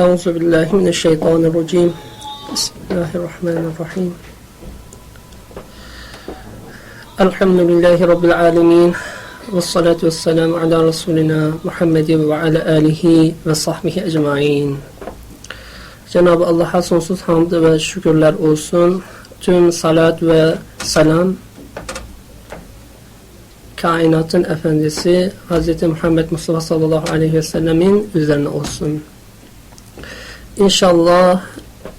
Euzu billahi mineşşeytanirracim. Bismillahirrahmanirrahim. Elhamdülillahi rabbil alamin. Ves salatu vesselamu ala resulina Muhammedin ve ala alihi ve sahbihi ecmaîn. Cenab-ı Allah'a sonsuz hamd ve şükürler olsun. Tüm salat ve selam kainatın efendisi Hz. Muhammed Mustafa sallallahu aleyhi ve sellemin üzerine olsun. İnşallah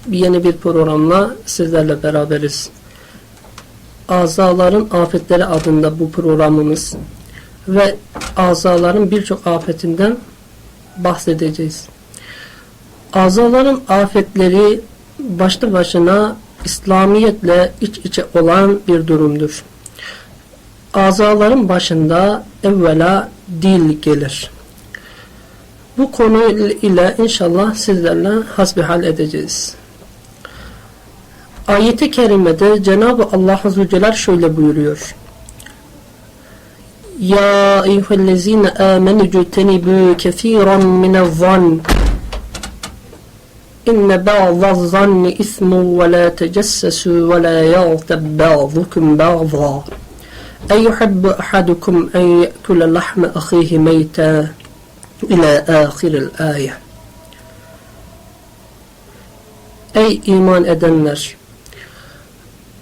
yeni bir programla sizlerle beraberiz. Azaların Afetleri adında bu programımız ve azaların birçok afetinden bahsedeceğiz. Azaların afetleri başlı başına İslamiyetle iç içe olan bir durumdur. Azaların başında evvela dil gelir. Bu konu ile inşallah sizlerle hasbihal edeceğiz. Ayet-i kerimede Cenab-ı Allah Azze ve Celle şöyle buyuruyor. Ya eyyühellezine amenü cütenibü kethiran minezzan İnne ba'daz zanni ismu ve la tecessesu ve la yagtab ba'dukum ba'dha أيحب أحدكم أن يأكل لحم أخيه ميتا İlâ âhiril âye. Ey iman edenler!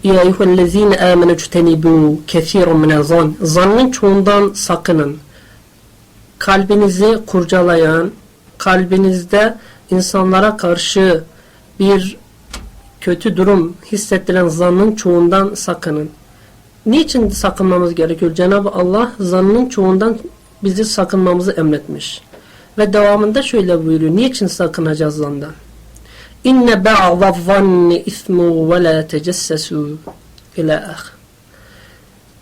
Ya eyyühellezîne âmenü ctenibû kethîrun minel zan. Zannın çoğundan sakının. Kalbinizi kurcalayan, kalbinizde insanlara karşı bir kötü durum hissettiren zannın çoğundan sakının. Niçin sakınmamız gerekiyor? Cenab-ı Allah zannın çoğundan bizi sakınmamızı emretmiş. Ve devamında şöyle buyuruyor. Niçin sakınacağız zandan? İnne ba'da zanni ismu ve la tecessesu ila ah.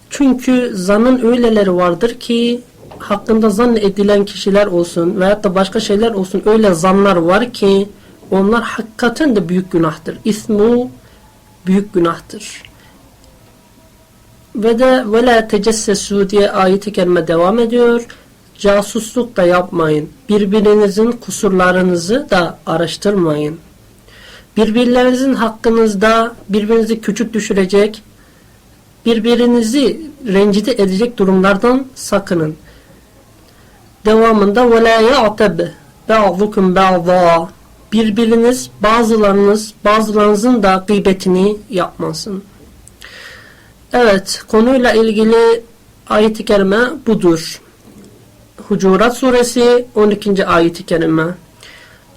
Çünkü zanın öyleleri vardır ki hakkında zan edilen kişiler olsun veyahut da başka şeyler olsun öyle zanlar var ki onlar hakikaten de büyük günahtır. İsmu büyük günahtır. Ve de ve la tecessesu diye ayet-i kerime devam ediyor. Casusluk da yapmayın. Birbirinizin kusurlarınızı da araştırmayın. Birbirlerinizin hakkınızda birbirinizi küçük düşürecek, birbirinizi rencide edecek durumlardan sakının. Devamında la ya'tab ba'dukum ba'da birbiriniz bazılarınız bazılarınızın da gıybetini yapmasın. Evet, konuyla ilgili ayet-i kerime budur. Hucurat suresi 12. ayet-i kerime.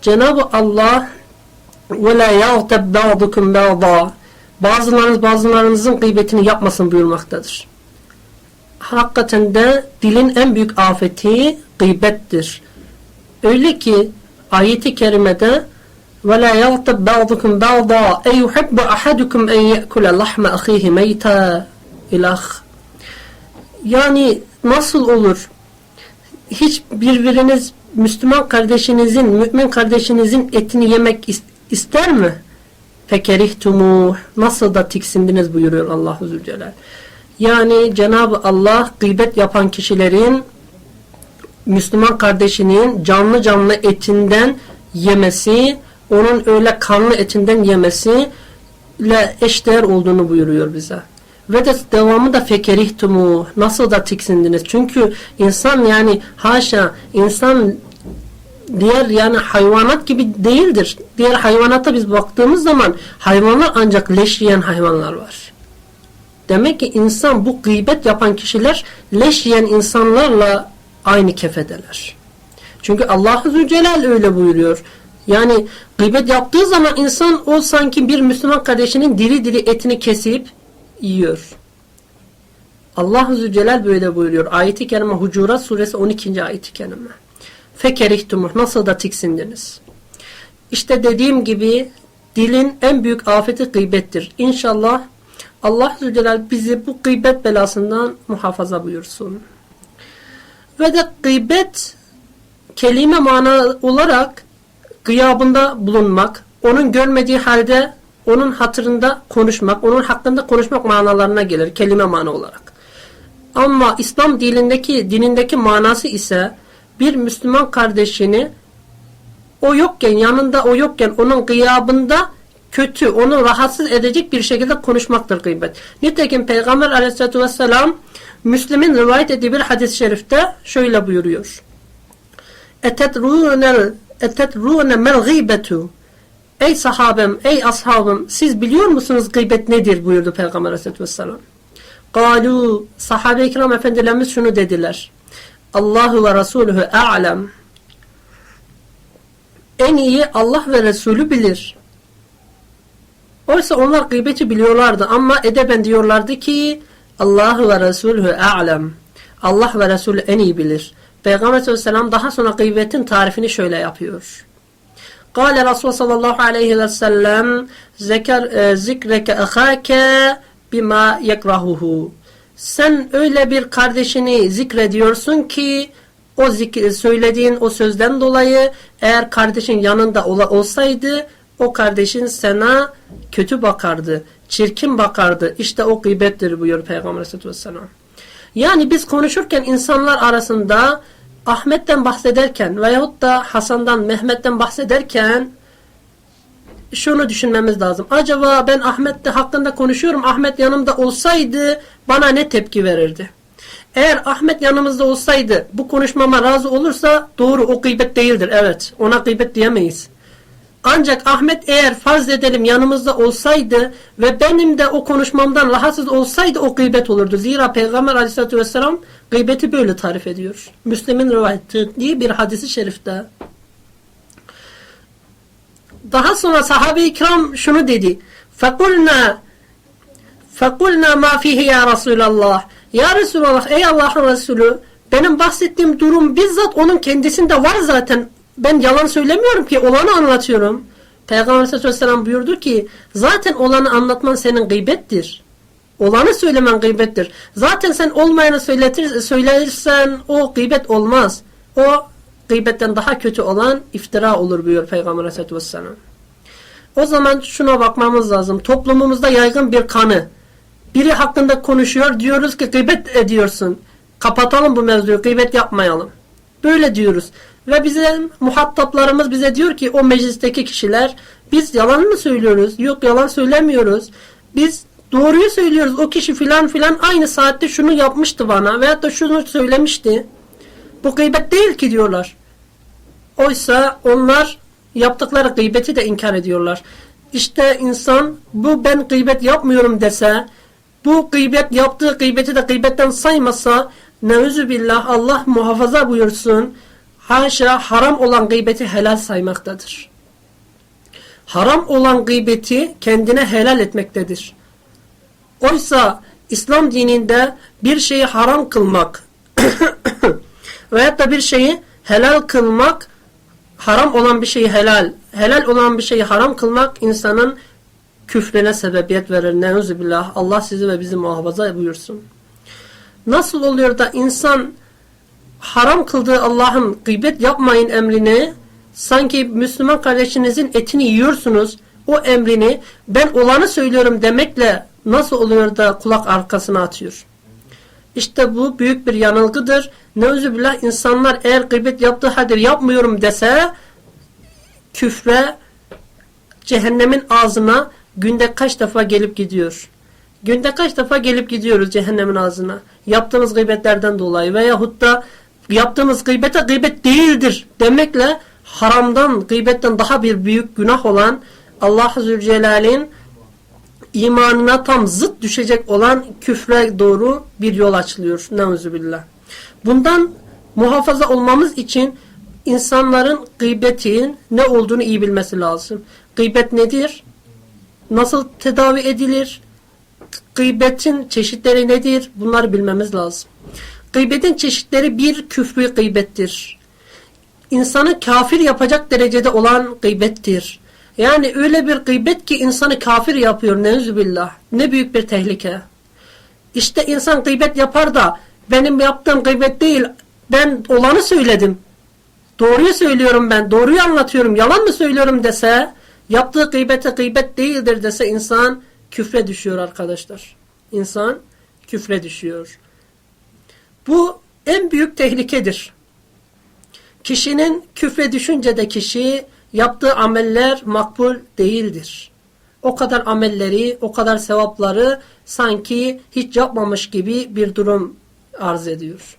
Cenab-ı Allah ve la yağtab ba'dukum ba'da bazılarınız bazılarınızın gıybetini yapmasın buyurmaktadır. Hakikaten de dilin en büyük afeti gıybettir. Öyle ki ayet-i kerimede وَلَا يَغْتَبْ بَعْضُكُمْ بَعْضًا اَيُحِبُّ أَحَدُكُمْ اَنْ يَأْكُلَ لَحْمَ أَخِيهِ مَيْتًا ilah. Yani nasıl olur? hiç birbiriniz Müslüman kardeşinizin, mümin kardeşinizin etini yemek ister mi? Fekerihtumu nasıl da tiksindiniz buyuruyor Allah Zülcelal. Yani Cenab-ı Allah gıybet yapan kişilerin Müslüman kardeşinin canlı canlı etinden yemesi, onun öyle kanlı etinden yemesi ile eşdeğer olduğunu buyuruyor bize. Ve de devamı da fekerihtumu nasıl da tiksindiniz. Çünkü insan yani haşa insan diğer yani hayvanat gibi değildir. Diğer hayvanata biz baktığımız zaman hayvanlar ancak leş yiyen hayvanlar var. Demek ki insan bu gıybet yapan kişiler leş yiyen insanlarla aynı kefedeler. Çünkü Allah Zülcelal öyle buyuruyor. Yani gıybet yaptığı zaman insan o sanki bir Müslüman kardeşinin diri diri etini kesip yiyor. Allah Zülcelal böyle buyuruyor. Ayet-i Kerime Hucurat suresi 12. ayet-i kerime. Fekerihtumur. Nasıl da tiksindiniz. İşte dediğim gibi dilin en büyük afeti gıybettir. İnşallah Allah Zülcelal bizi bu gıybet belasından muhafaza buyursun. Ve de gıybet kelime mana olarak gıyabında bulunmak, onun görmediği halde onun hatırında konuşmak, onun hakkında konuşmak manalarına gelir kelime mana olarak. Ama İslam dilindeki dinindeki manası ise bir Müslüman kardeşini o yokken, yanında o yokken, onun gıyabında kötü, onu rahatsız edecek bir şekilde konuşmaktır gıybet. Nitekim Peygamber aleyhissalatü vesselam Müslim'in rivayet ettiği bir hadis-i şerifte şöyle buyuruyor. Etedrûne mel gıybetu Ey sahabem, ey ashabım siz biliyor musunuz gıybet nedir buyurdu Peygamber aleyhissalatü vesselam. Galu sahabe-i kiram efendilerimiz şunu dediler. Allahu ve Resuluhu a'lem. En iyi Allah ve Resulü bilir. Oysa onlar gıybeti biliyorlardı ama edeben diyorlardı ki Allahu ve Resulü a'lem. Allah ve Resulü en iyi bilir. Peygamber aleyhisselam daha sonra gıybetin tarifini şöyle yapıyor. Kale Resul sallallahu aleyhi ve sellem zeker, e, zikreke ahake bima. Sen öyle bir kardeşini zikrediyorsun ki o zikir, söylediğin o sözden dolayı eğer kardeşin yanında ola, olsaydı o kardeşin sana kötü bakardı, çirkin bakardı. İşte o gıybettir buyuruyor Peygamber Aleyhisselatü Vesselam. Yani biz konuşurken insanlar arasında Ahmet'ten bahsederken veyahut da Hasan'dan, Mehmet'ten bahsederken şunu düşünmemiz lazım. Acaba ben Ahmet hakkında konuşuyorum. Ahmet yanımda olsaydı bana ne tepki verirdi? Eğer Ahmet yanımızda olsaydı bu konuşmama razı olursa doğru o gıybet değildir. Evet ona gıybet diyemeyiz. Ancak Ahmet eğer farz edelim yanımızda olsaydı ve benim de o konuşmamdan rahatsız olsaydı o gıybet olurdu. Zira Peygamber aleyhissalatü vesselam gıybeti böyle tarif ediyor. Müslim'in rivayet ettiği bir hadisi şerifte. Daha sonra sahabe-i kiram şunu dedi. فَقُلْنَا فَقُلْنَا مَا فِيهِ ya Resulallah. Ya Resulallah ey Allah'ın Resulü benim bahsettiğim durum bizzat onun kendisinde var zaten. ben yalan söylemiyorum ki olanı anlatıyorum. Peygamber Aleyhisselam buyurdu ki zaten olanı anlatman senin gıybettir. Olanı söylemen gıybettir. Zaten sen olmayanı söyletir, söylersen o gıybet olmaz. O gıybetten daha kötü olan iftira olur buyuruyor Peygamber Aleyhisselam. O zaman şuna bakmamız lazım. Toplumumuzda yaygın bir kanı. Biri hakkında konuşuyor diyoruz ki gıybet ediyorsun. Kapatalım bu mevzuyu gıybet yapmayalım. Böyle diyoruz. Ve bize muhataplarımız bize diyor ki o meclisteki kişiler biz yalan mı söylüyoruz? Yok yalan söylemiyoruz. Biz doğruyu söylüyoruz. O kişi filan filan aynı saatte şunu yapmıştı bana veyahut da şunu söylemişti. Bu gıybet değil ki diyorlar. Oysa onlar yaptıkları gıybeti de inkar ediyorlar. İşte insan bu ben gıybet yapmıyorum dese bu gıybet yaptığı gıybeti de gıybetten saymasa nevzü billah Allah muhafaza buyursun haşa haram olan gıybeti helal saymaktadır. Haram olan gıybeti kendine helal etmektedir. Oysa İslam dininde bir şeyi haram kılmak veyahut da bir şeyi helal kılmak haram olan bir şeyi helal, helal olan bir şeyi haram kılmak insanın küfrüne sebebiyet verir. Neuzubillah. Allah sizi ve bizi muhafaza buyursun. Nasıl oluyor da insan haram kıldığı Allah'ın gıybet yapmayın emrini sanki Müslüman kardeşinizin etini yiyorsunuz o emrini ben olanı söylüyorum demekle nasıl oluyor da kulak arkasına atıyor. İşte bu büyük bir yanılgıdır. Neuzubillah insanlar eğer gıybet yaptığı halde yapmıyorum dese küfre cehennemin ağzına günde kaç defa gelip gidiyor. Günde kaç defa gelip gidiyoruz cehennemin ağzına. Yaptığımız gıybetlerden dolayı veyahut da yaptığımız gıybete gıybet değildir demekle haramdan, gıybetten daha bir büyük günah olan Allah Zülcelal'in imanına tam zıt düşecek olan küfre doğru bir yol açılıyor. Neuzubillah. Bundan muhafaza olmamız için insanların gıybetin ne olduğunu iyi bilmesi lazım. Gıybet nedir? Nasıl tedavi edilir? Gıybetin çeşitleri nedir? Bunları bilmemiz lazım. Gıybetin çeşitleri bir küfrü gıybettir. İnsanı kafir yapacak derecede olan gıybettir. Yani öyle bir gıybet ki insanı kafir yapıyor nevzübillah. Ne büyük bir tehlike. İşte insan gıybet yapar da benim yaptığım gıybet değil ben olanı söyledim. Doğruyu söylüyorum ben. Doğruyu anlatıyorum. Yalan mı söylüyorum dese yaptığı gıybete gıybet değildir dese insan küfre düşüyor arkadaşlar. İnsan küfre düşüyor. Bu en büyük tehlikedir. Kişinin küfre düşünce de kişi yaptığı ameller makbul değildir. O kadar amelleri, o kadar sevapları sanki hiç yapmamış gibi bir durum arz ediyor.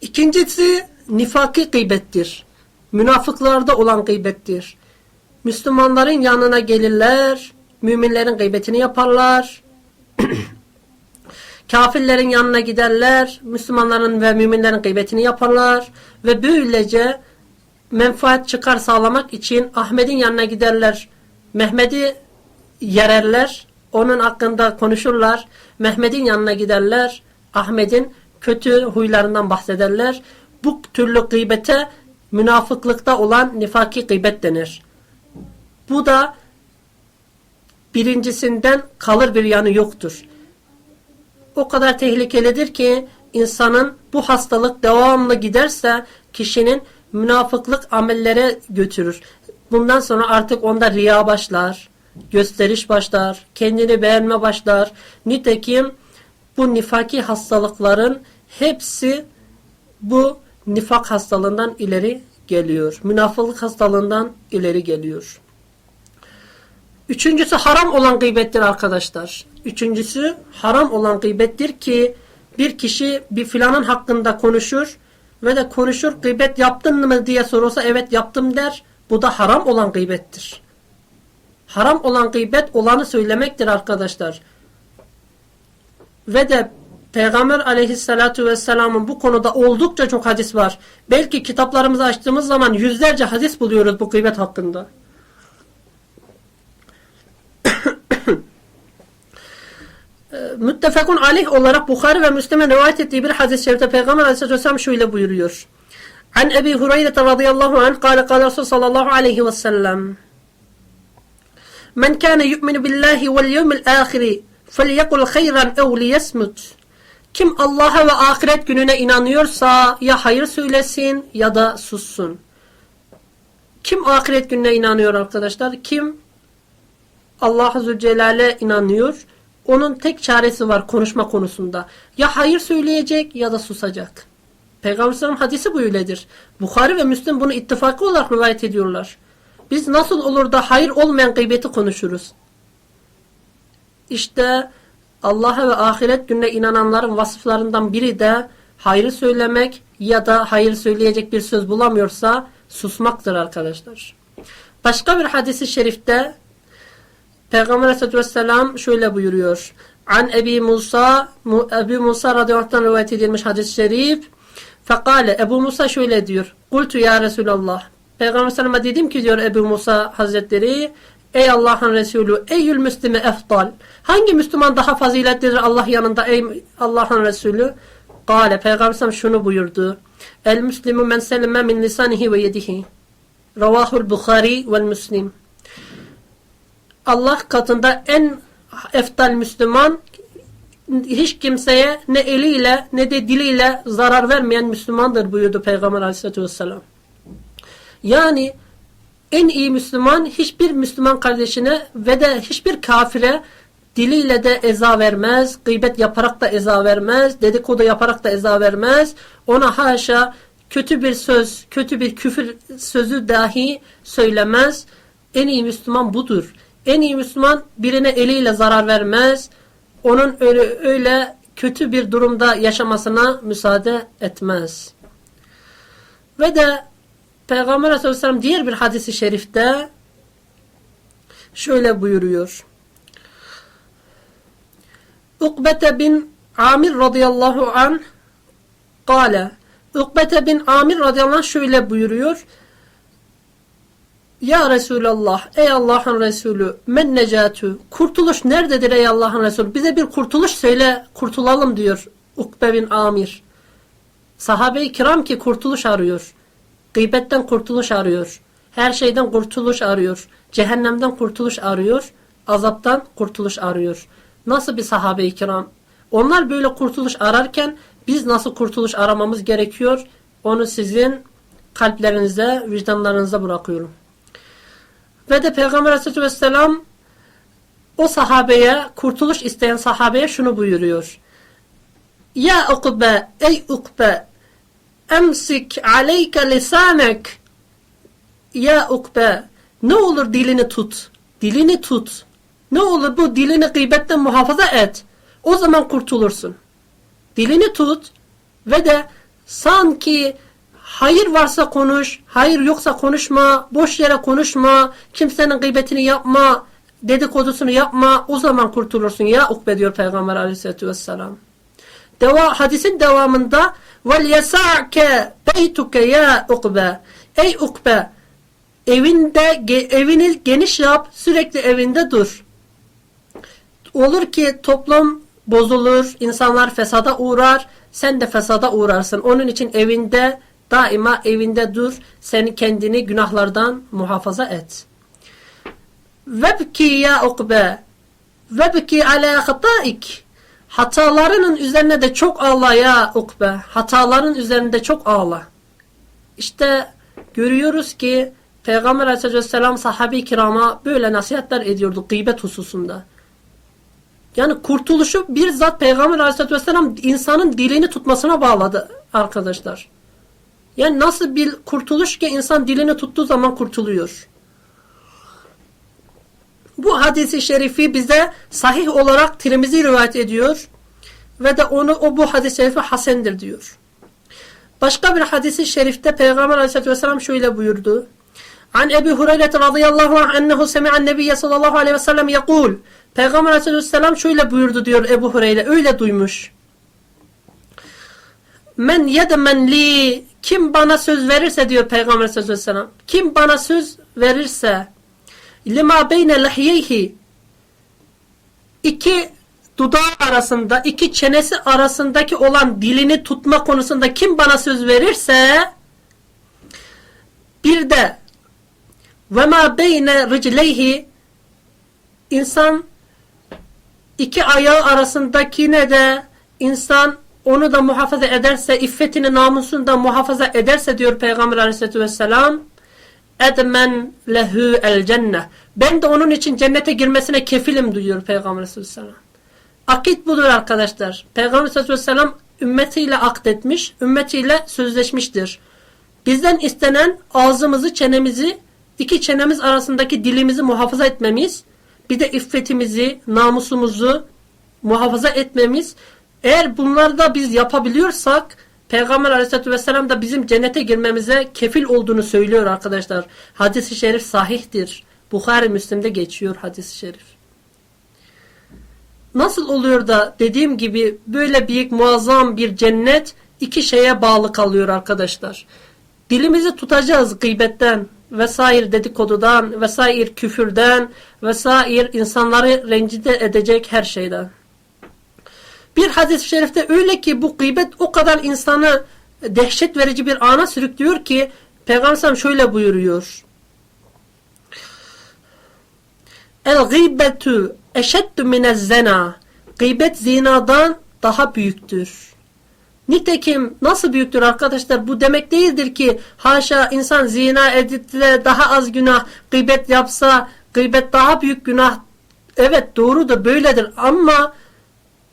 İkincisi nifaki gıybettir. Münafıklarda olan gıybettir. Müslümanların yanına gelirler, müminlerin gıybetini yaparlar. Kafirlerin yanına giderler, Müslümanların ve müminlerin gıybetini yaparlar ve böylece menfaat çıkar sağlamak için Ahmet'in yanına giderler. Mehmet'i yererler, onun hakkında konuşurlar. Mehmet'in yanına giderler, Ahmet'in kötü huylarından bahsederler. Bu türlü gıybete münafıklıkta olan nifaki gıybet denir. Bu da birincisinden kalır bir yanı yoktur. O kadar tehlikelidir ki insanın bu hastalık devamlı giderse kişinin münafıklık amellere götürür. Bundan sonra artık onda riya başlar, gösteriş başlar, kendini beğenme başlar. Nitekim bu nifaki hastalıkların hepsi bu nifak hastalığından ileri geliyor. Münafıklık hastalığından ileri geliyor. Üçüncüsü haram olan gıybettir arkadaşlar. Üçüncüsü haram olan gıybettir ki bir kişi bir filanın hakkında konuşur ve de konuşur gıybet yaptın mı diye sorulsa evet yaptım der. Bu da haram olan gıybettir. Haram olan gıybet olanı söylemektir arkadaşlar. Ve de Peygamber aleyhissalatu vesselamın bu konuda oldukça çok hadis var. Belki kitaplarımızı açtığımız zaman yüzlerce hadis buluyoruz bu gıybet hakkında. Müttefekun aleyh olarak Bukhari ve Müslim'in rivayet ettiği bir hadis-i şerifte Peygamber aleyhissalatü vesselam şöyle buyuruyor. An Ebi Hureyre radıyallahu anh kâle kâle Resul sallallahu aleyhi ve sellem Men kâne yu'minu billahi vel yevmil âhiri felyekul hayran ev liyesmut Kim Allah'a ve ahiret gününe inanıyorsa ya hayır söylesin ya da sussun. Kim ahiret gününe inanıyor arkadaşlar? Kim Allah Azze Celle'le inanıyor? Onun tek çaresi var konuşma konusunda. Ya hayır söyleyecek ya da susacak. Peygamber Sallam hadisi böyledir. Bukhari ve Müslim bunu ittifakı olarak rivayet ediyorlar. Biz nasıl olur da hayır olmayan gıybeti konuşuruz? İşte Allah'a ve ahiret gününe inananların vasıflarından biri de hayır söylemek ya da hayır söyleyecek bir söz bulamıyorsa susmaktır arkadaşlar. Başka bir hadisi şerifte Peygamber Aleyhisselatü Vesselam şöyle buyuruyor. An Ebi Musa, Ebu Musa radıyallahu rivayet edilmiş hadis-i şerif. Fekale, Ebu Musa şöyle diyor. Kultu ya Resulallah. Peygamber Aleyhisselam'a dedim ki diyor Ebu Musa Hazretleri. Ey Allah'ın Resulü, eyyül müslime efdal. Hangi Müslüman daha faziletlidir Allah yanında ey Allah'ın Resulü? Kale, Peygamber Aleyhisselam şunu buyurdu. El müslimu men selime min lisanihi ve yedihi. Ravahul Bukhari vel Müslim. Allah katında en eftal Müslüman hiç kimseye ne eliyle ne de diliyle zarar vermeyen Müslümandır buyurdu Peygamber aleyhissalatü vesselam. Yani en iyi Müslüman hiçbir Müslüman kardeşine ve de hiçbir kafire diliyle de eza vermez, gıybet yaparak da eza vermez, dedikodu yaparak da eza vermez. Ona haşa kötü bir söz, kötü bir küfür sözü dahi söylemez. En iyi Müslüman budur. En iyi Müslüman birine eliyle zarar vermez. Onun öyle, öyle kötü bir durumda yaşamasına müsaade etmez. Ve de Peygamber Aleyhisselam diğer bir hadisi şerifte şöyle buyuruyor. Ukbete bin Amir radıyallahu an kâle Ukbete bin Amir radıyallahu anh şöyle buyuruyor. Ya Resulallah, ey Allah'ın Resulü, men necatü, kurtuluş nerededir ey Allah'ın Resulü? Bize bir kurtuluş söyle, kurtulalım diyor Ukbe bin Amir. Sahabe-i kiram ki kurtuluş arıyor. Gıybetten kurtuluş arıyor. Her şeyden kurtuluş arıyor. Cehennemden kurtuluş arıyor. Azaptan kurtuluş arıyor. Nasıl bir sahabe-i kiram? Onlar böyle kurtuluş ararken biz nasıl kurtuluş aramamız gerekiyor? Onu sizin kalplerinize, vicdanlarınıza bırakıyorum. Ve de Peygamber Aleyhisselatü Vesselam o sahabeye, kurtuluş isteyen sahabeye şunu buyuruyor. Ya Ukbe, ey Ukbe, emsik aleyke lisanek ya ukbe ne olur dilini tut. Dilini tut. Ne olur bu dilini gıybetten muhafaza et. O zaman kurtulursun. Dilini tut ve de sanki hayır varsa konuş, hayır yoksa konuşma, boş yere konuşma, kimsenin gıybetini yapma, dedikodusunu yapma, o zaman kurtulursun ya ukbe diyor Peygamber aleyhissalatü vesselam. Deva, hadisin devamında yesa'ke beytuke ya ukbe. Ey ukbe evinde evini geniş yap sürekli evinde dur. Olur ki toplum bozulur insanlar fesada uğrar sen de fesada uğrarsın. Onun için evinde daima evinde dur seni kendini günahlardan muhafaza et vebki ya ukbe vebki ala hataik hatalarının üzerine de çok ağla ya ukbe hataların üzerinde çok ağla işte görüyoruz ki Peygamber Aleyhisselatü Vesselam sahabe-i kirama böyle nasihatler ediyordu gıybet hususunda. Yani kurtuluşu bir zat Peygamber Aleyhisselatü Vesselam insanın dilini tutmasına bağladı arkadaşlar. Yani nasıl bir kurtuluş ki insan dilini tuttuğu zaman kurtuluyor. Bu hadisi şerifi bize sahih olarak Tirmizi rivayet ediyor ve de onu o bu hadis-i şerifi hasendir diyor. Başka bir hadisi şerifte Peygamber Aleyhisselatü Vesselam şöyle buyurdu. An Ebu Hureyre radıyallahu anh ennehu semi'an nebiyye sallallahu aleyhi ve sellem yakul. Peygamber Aleyhisselatü Vesselam şöyle buyurdu diyor Ebu Hureyre. Öyle duymuş. Men yedemen li kim bana söz verirse diyor Peygamber Aleyhisselatü Vesselam. Kim bana söz verirse lima beyne lehyeyhi iki dudağı arasında, iki çenesi arasındaki olan dilini tutma konusunda kim bana söz verirse bir de ve ma beyne ricleyhi insan iki ayağı arasındakine de insan onu da muhafaza ederse, iffetini, namusunu da muhafaza ederse diyor Peygamber aleyhissalatü vesselam edmen lehu el cennet. Ben de onun için cennete girmesine kefilim diyor Peygamber aleyhissalatü vesselam. Akit budur arkadaşlar. Peygamber aleyhissalatü vesselam ümmetiyle akdetmiş, ümmetiyle sözleşmiştir. Bizden istenen ağzımızı, çenemizi, iki çenemiz arasındaki dilimizi muhafaza etmemiz, bir de iffetimizi, namusumuzu muhafaza etmemiz. Eğer bunları da biz yapabiliyorsak, Peygamber aleyhissalatü vesselam da bizim cennete girmemize kefil olduğunu söylüyor arkadaşlar. Hadis-i şerif sahihtir. Bukhari Müslim'de geçiyor hadis-i şerif. Nasıl oluyor da dediğim gibi böyle büyük muazzam bir cennet iki şeye bağlı kalıyor arkadaşlar. Dilimizi tutacağız gıybetten vesaire dedikodudan vesaire küfürden vesaire insanları rencide edecek her şeyden. Bir hadis-i şerifte öyle ki bu gıybet o kadar insanı dehşet verici bir ana sürüklüyor ki Peygamber şöyle buyuruyor. El gıybetu eşeddu minez zena. Gıybet zinadan daha büyüktür. Nitekim nasıl büyüktür arkadaşlar? Bu demek değildir ki haşa insan zina editle daha az günah gıybet yapsa gıybet daha büyük günah. Evet doğrudur böyledir ama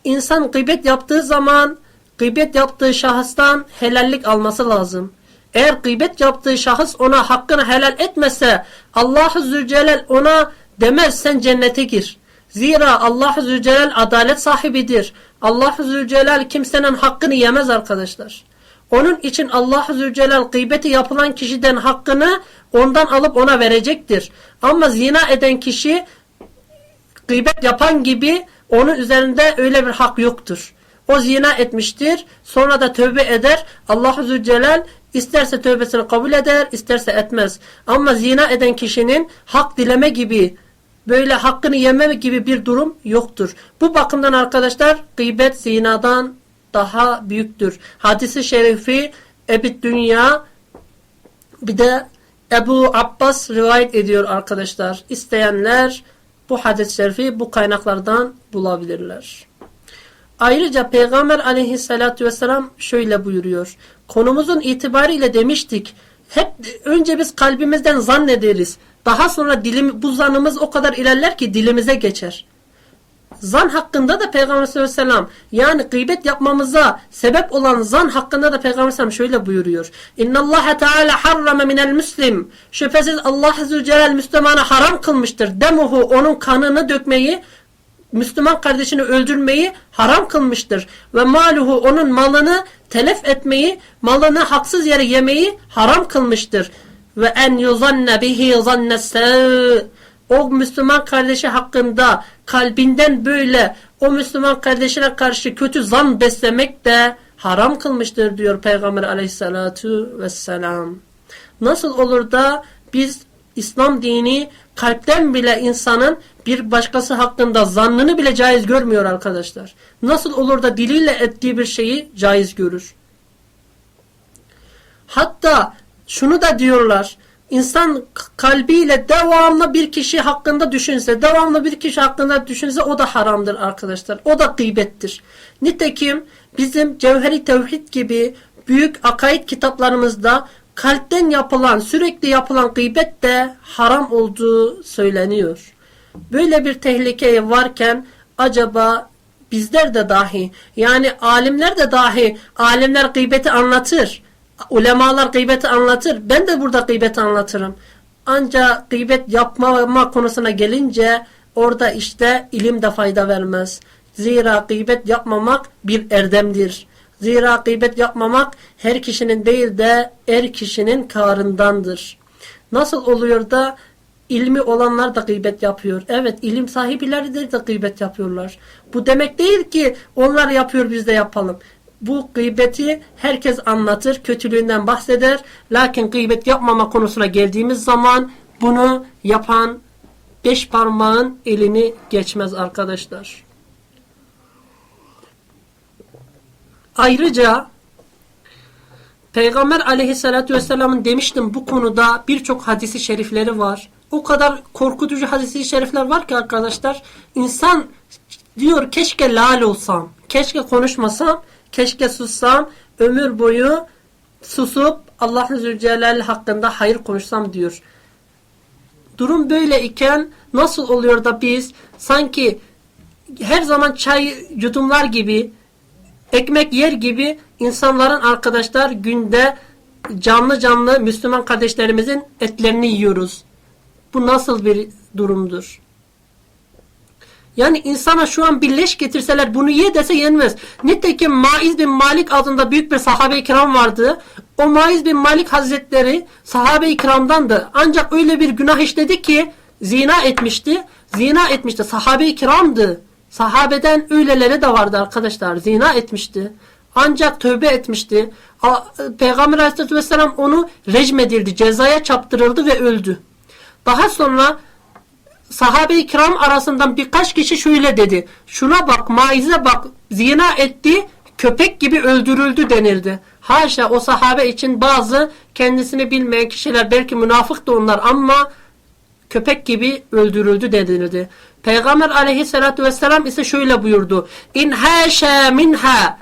insan gıybet yaptığı zaman gıybet yaptığı şahıstan helallik alması lazım. Eğer gıybet yaptığı şahıs ona hakkını helal etmese Allah-u Zülcelal ona demez sen cennete gir. Zira Allah-u Zülcelal adalet sahibidir. Allah-u Zülcelal kimsenin hakkını yemez arkadaşlar. Onun için Allah-u Zülcelal gıybeti yapılan kişiden hakkını ondan alıp ona verecektir. Ama zina eden kişi gıybet yapan gibi onun üzerinde öyle bir hak yoktur. O zina etmiştir. Sonra da tövbe eder. Allah-u Zülcelal isterse tövbesini kabul eder, isterse etmez. Ama zina eden kişinin hak dileme gibi böyle hakkını yeme gibi bir durum yoktur. Bu bakımdan arkadaşlar gıybet zinadan daha büyüktür. Hadisi şerifi Ebi Dünya bir de Ebu Abbas rivayet ediyor arkadaşlar. İsteyenler bu hadis-i şerifi bu kaynaklardan bulabilirler. Ayrıca Peygamber aleyhissalatü vesselam şöyle buyuruyor. Konumuzun itibariyle demiştik. Hep önce biz kalbimizden zannederiz. Daha sonra dilim, bu zanımız o kadar ilerler ki dilimize geçer. Zan hakkında da Peygamber sallallahu aleyhi ve sellem yani gıybet yapmamıza sebep olan zan hakkında da Peygamber sallallahu aleyhi ve sellem şöyle buyuruyor. İnna Allah Teala harrama minel muslim. Şüphesiz Allah Azze Celle Müslümana haram kılmıştır. Demuhu onun kanını dökmeyi Müslüman kardeşini öldürmeyi haram kılmıştır. Ve maluhu onun malını telef etmeyi, malını haksız yere yemeyi haram kılmıştır. Ve en yuzanne bihi zanne o Müslüman kardeşi hakkında kalbinden böyle o Müslüman kardeşine karşı kötü zan beslemek de haram kılmıştır diyor Peygamber aleyhissalatu vesselam. Nasıl olur da biz İslam dini kalpten bile insanın bir başkası hakkında zannını bile caiz görmüyor arkadaşlar. Nasıl olur da diliyle ettiği bir şeyi caiz görür. Hatta şunu da diyorlar. İnsan kalbiyle devamlı bir kişi hakkında düşünse, devamlı bir kişi hakkında düşünse o da haramdır arkadaşlar. O da gıybettir. Nitekim bizim Cevheri Tevhid gibi büyük akaid kitaplarımızda kalpten yapılan, sürekli yapılan gıybet de haram olduğu söyleniyor. Böyle bir tehlike varken acaba bizler de dahi yani alimler de dahi alimler gıybeti anlatır. Ulemalar gıybeti anlatır. Ben de burada gıybeti anlatırım. Ancak gıybet yapmama konusuna gelince orada işte ilim de fayda vermez. Zira gıybet yapmamak bir erdemdir. Zira gıybet yapmamak her kişinin değil de er kişinin karındandır. Nasıl oluyor da ilmi olanlar da gıybet yapıyor. Evet ilim sahibileri de gıybet yapıyorlar. Bu demek değil ki onlar yapıyor biz de yapalım. Bu gıybeti herkes anlatır, kötülüğünden bahseder. Lakin gıybet yapmama konusuna geldiğimiz zaman bunu yapan beş parmağın elini geçmez arkadaşlar. Ayrıca Peygamber aleyhissalatü vesselamın demiştim bu konuda birçok hadisi şerifleri var. O kadar korkutucu hadisi şerifler var ki arkadaşlar insan diyor keşke lal olsam, keşke konuşmasam, keşke sussam, ömür boyu susup Allah Zülcelal hakkında hayır konuşsam diyor. Durum böyle iken nasıl oluyor da biz sanki her zaman çay yudumlar gibi ekmek yer gibi insanların arkadaşlar günde canlı canlı Müslüman kardeşlerimizin etlerini yiyoruz. Bu nasıl bir durumdur? Yani insana şu an bir leş getirseler bunu ye dese yenmez. Nitekim Maiz bin Malik adında büyük bir sahabe-i kiram vardı. O Maiz bin Malik hazretleri sahabe-i kiramdandı. Ancak öyle bir günah işledi ki zina etmişti. Zina etmişti. Sahabe-i kiramdı. Sahabeden öyleleri de vardı arkadaşlar. Zina etmişti. Ancak tövbe etmişti. Peygamber aleyhissalatü vesselam onu rejmedildi. Cezaya çaptırıldı ve öldü. Daha sonra sahabe-i kiram arasından birkaç kişi şöyle dedi. Şuna bak, maize bak, zina etti, köpek gibi öldürüldü denirdi. Haşa o sahabe için bazı kendisini bilmeyen kişiler belki münafık da onlar ama köpek gibi öldürüldü denildi. Peygamber aleyhissalatü vesselam ise şöyle buyurdu. İn haşa minha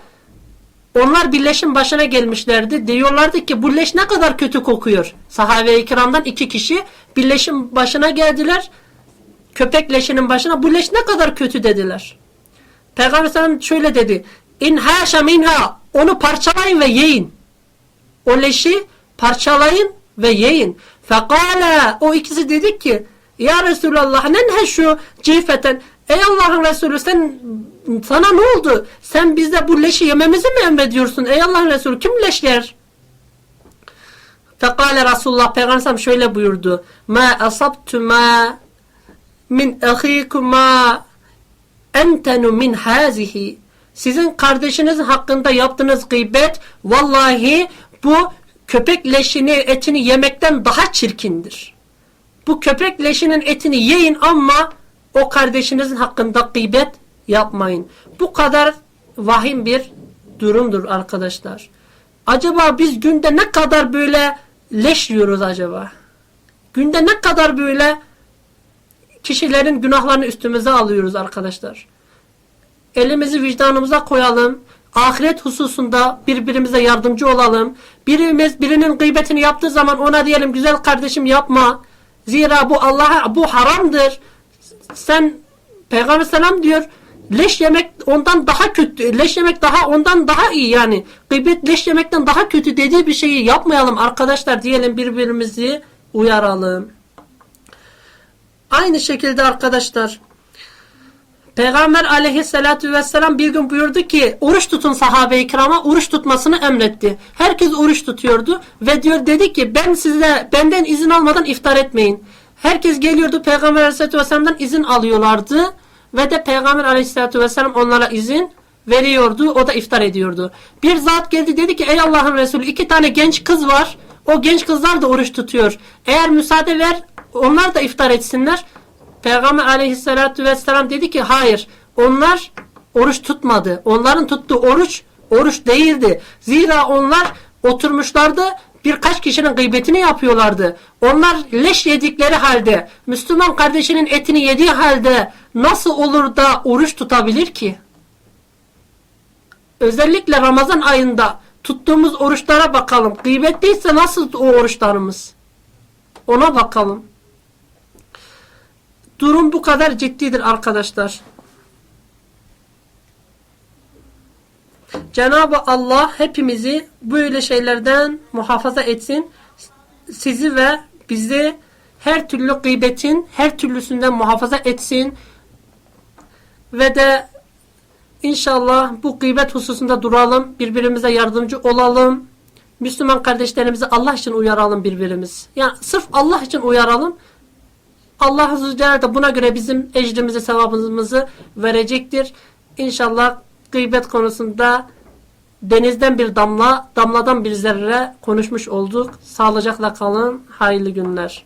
onlar birleşin başına gelmişlerdi. Diyorlardı ki bu leş ne kadar kötü kokuyor. Sahabe-i kiramdan iki kişi birleşin başına geldiler. Köpek leşinin başına bu leş ne kadar kötü dediler. Peygamber sallam şöyle dedi. İn haşa minha onu parçalayın ve yiyin. O leşi parçalayın ve yiyin. Fekala o ikisi dedi ki ya Resulallah nenheşu cifeten Ey Allah'ın Resulü sen sana ne oldu? Sen bize bu leşi yememizi mi emrediyorsun? Ey Allah'ın Resulü kim leşler? Fekale Resulullah Peygamber şöyle buyurdu. Ma asabtu ma min ahikuma entenu min hazihi. Sizin kardeşiniz hakkında yaptığınız gıybet vallahi bu köpek leşini etini yemekten daha çirkindir. Bu köpek leşinin etini yiyin ama o kardeşinizin hakkında gıybet yapmayın. Bu kadar vahim bir durumdur arkadaşlar. Acaba biz günde ne kadar böyle leş yiyoruz acaba? Günde ne kadar böyle kişilerin günahlarını üstümüze alıyoruz arkadaşlar. Elimizi vicdanımıza koyalım. Ahiret hususunda birbirimize yardımcı olalım. Birimiz birinin gıybetini yaptığı zaman ona diyelim güzel kardeşim yapma. Zira bu Allah'a bu haramdır. Sen Peygamber selam diyor leş yemek ondan daha kötü. Leş yemek daha ondan daha iyi yani. Gıybet leş yemekten daha kötü dediği bir şeyi yapmayalım arkadaşlar diyelim birbirimizi uyaralım. Aynı şekilde arkadaşlar Peygamber aleyhissalatü vesselam bir gün buyurdu ki oruç tutun sahabe-i kirama oruç tutmasını emretti. Herkes oruç tutuyordu ve diyor dedi ki ben size benden izin almadan iftar etmeyin. Herkes geliyordu Peygamber aleyhissalatü vesselam'dan izin alıyorlardı ve de Peygamber aleyhissalatü vesselam onlara izin veriyordu. O da iftar ediyordu. Bir zat geldi dedi ki ey Allah'ın Resulü iki tane genç kız var. O genç kızlar da oruç tutuyor. Eğer müsaade ver onlar da iftar etsinler. Peygamber aleyhissalatü vesselam dedi ki hayır onlar oruç tutmadı. Onların tuttuğu oruç oruç değildi. Zira onlar oturmuşlardı birkaç kişinin gıybetini yapıyorlardı. Onlar leş yedikleri halde Müslüman kardeşinin etini yediği halde nasıl olur da oruç tutabilir ki? Özellikle Ramazan ayında tuttuğumuz oruçlara bakalım. Gıybet nasıl o oruçlarımız? Ona bakalım. Durum bu kadar ciddidir arkadaşlar. Cenab-ı Allah hepimizi böyle şeylerden muhafaza etsin. Sizi ve bizi her türlü gıybetin her türlüsünden muhafaza etsin. Ve de inşallah bu gıybet hususunda duralım. Birbirimize yardımcı olalım. Müslüman kardeşlerimizi Allah için uyaralım birbirimiz. Yani sırf Allah için uyaralım. Allah Azze ve Celle de buna göre bizim ecrimizi, sevabımızı verecektir. İnşallah gıybet konusunda denizden bir damla, damladan bir zerre konuşmuş olduk. Sağlıcakla kalın. Hayırlı günler.